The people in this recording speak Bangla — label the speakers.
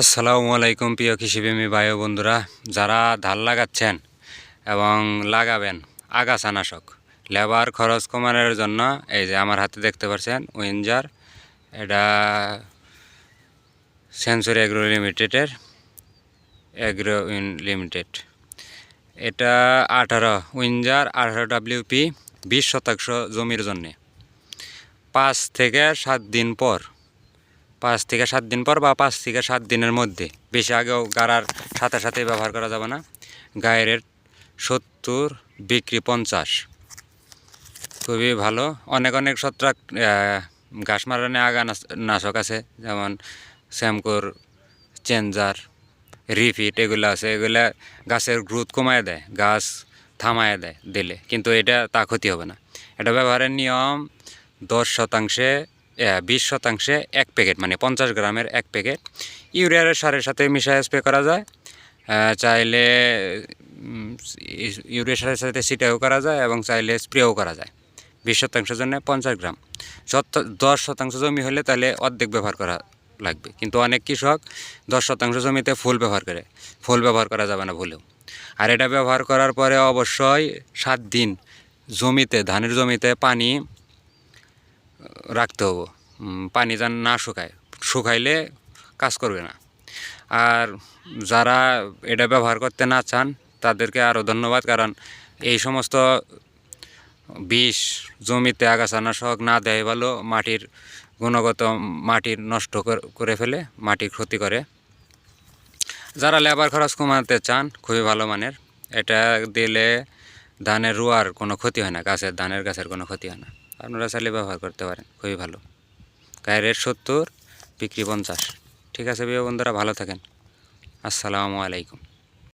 Speaker 1: আসসালামু আলাইকুম প্রিয় কৃষিপ্রেমী ভাই বন্ধুরা, যারা ধান লাগাচ্ছেন এবং লাগাবেন আগাছানাশক, লেবার খরচ কমানোর জন্য, এই যে আমার হাতে দেখতে পাচ্ছেন উইঞ্জার এটা সেঞ্চুরি এগ্রো লিমিটেডের, এগ্রো লিমিটেড। এটা আঠারো উইঞ্জার আঠারো ডাব্লিউপি, বিশ শতাংশ জমির জন্যে। পাঁচ থেকে সাত দিন পর পাঁচ থেকে সাত দিন পর বা পাঁচ থেকে সাত দিনের মধ্যে। বেশি আগেও গাড়ার সাথে সাথে ব্যবহার করা যাবে না। গায়ের সত্তর, বিক্রি পঞ্চাশ। খুবই ভালো। অনেক অনেক ছত্রাক ঘাস মারানে আগা নাশক আছে, যেমন শ্যামকোর, চেঞ্জার, রিফিট এগুলো আছে। এগুলো গাছের গ্রোথ কমায় দেয়, গাছ থামায় দেয়, দিলে। কিন্তু এটা তা ক্ষতি হবে না। এটা ব্যবহারের নিয়ম দশ শতাংশে বিশ শতাংশে এক প্যাকেট মানে পঞ্চাশ গ্রামের এক প্যাকেট। ইউরিয়ার সারের সাথে মিশায় স্প্রে করা যায়। চাইলে ইউরিয়া সারের সাথে সিটাও করা যায় এবং চাইলে স্প্রেও করা যায়। বিশ শতাংশের জন্য পঞ্চাশ গ্রাম। দশ শতাংশ জমি হলে তাহলে অর্ধেক ব্যবহার করা লাগবে। কিন্তু অনেক কৃষক দশ শতাংশ জমিতে ফুল ব্যবহার করে। ফুল ব্যবহার করা যাবে না ভুলেও। আর এটা ব্যবহার করার পরে অবশ্যই সাত দিন জমিতে, ধানের জমিতে পানি রাখতে হব। পানি যেন না শুকায়। শুকাইলে কাজ করবে না। আর যারা এটা ব্যবহার করতে না চান, তাদেরকে আরও ধন্যবাদ, কারণ এই সমস্ত বিষ, জমিতে আগাছানাশক না দেয় ভালো। মাটির গুণগত মাটির নষ্ট করে ফেলে মাটির ক্ষতি করে। যারা লেবার খরচ কমাতে চান, খুবই ভালো মানের। এটা দিলে ধানের রোয়ার কোনো ক্ষতি হয় না, গাছের, ধানের গাছের কোনো ক্ষতি হয় না। আপনারা চাইলে ব্যবহার করতে পারেন, খুবই ভালো। গায়ে রেট সত্তর, বিক্রি পঞ্চাশ। ঠিক আছে বিয়ে বন্ধুরা, ভালো থাকেন। আসসালামু আলাইকুম।